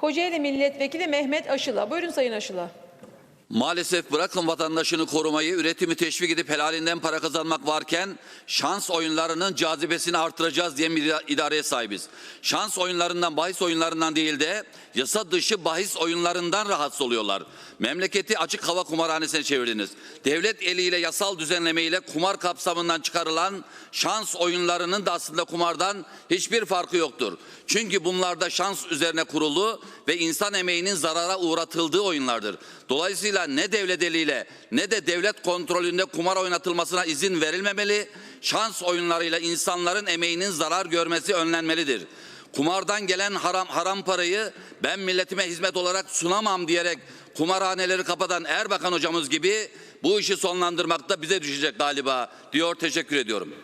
Kocaeli Milletvekili Mehmet Aşıla. Buyurun Sayın Aşıla. Maalesef bırakın vatandaşını korumayı, üretimi teşvik edip helalinden para kazanmak varken şans oyunlarının cazibesini artıracağız diye bir idareye sahibiz. Şans oyunlarından, bahis oyunlarından değil de yasa dışı bahis oyunlarından rahatsız oluyorlar. Memleketi açık hava kumarhanesine çevirdiniz. Devlet eliyle yasal düzenlemeyle kumar kapsamından çıkarılan şans oyunlarının da aslında kumardan hiçbir farkı yoktur. Çünkü bunlarda şans üzerine kurulu ve insan emeğinin zarara uğratıldığı oyunlardır. Dolayısıyla ne devlet eliyle ne de devlet kontrolünde kumar oynatılmasına izin verilmemeli. Şans oyunlarıyla insanların emeğinin zarar görmesi önlenmelidir. Kumardan gelen haram, haram parayı ben milletime hizmet olarak sunamam diyerek kumarhaneleri kapatan Erbakan hocamız gibi bu işi sonlandırmakta bize düşecek galiba diyor teşekkür ediyorum.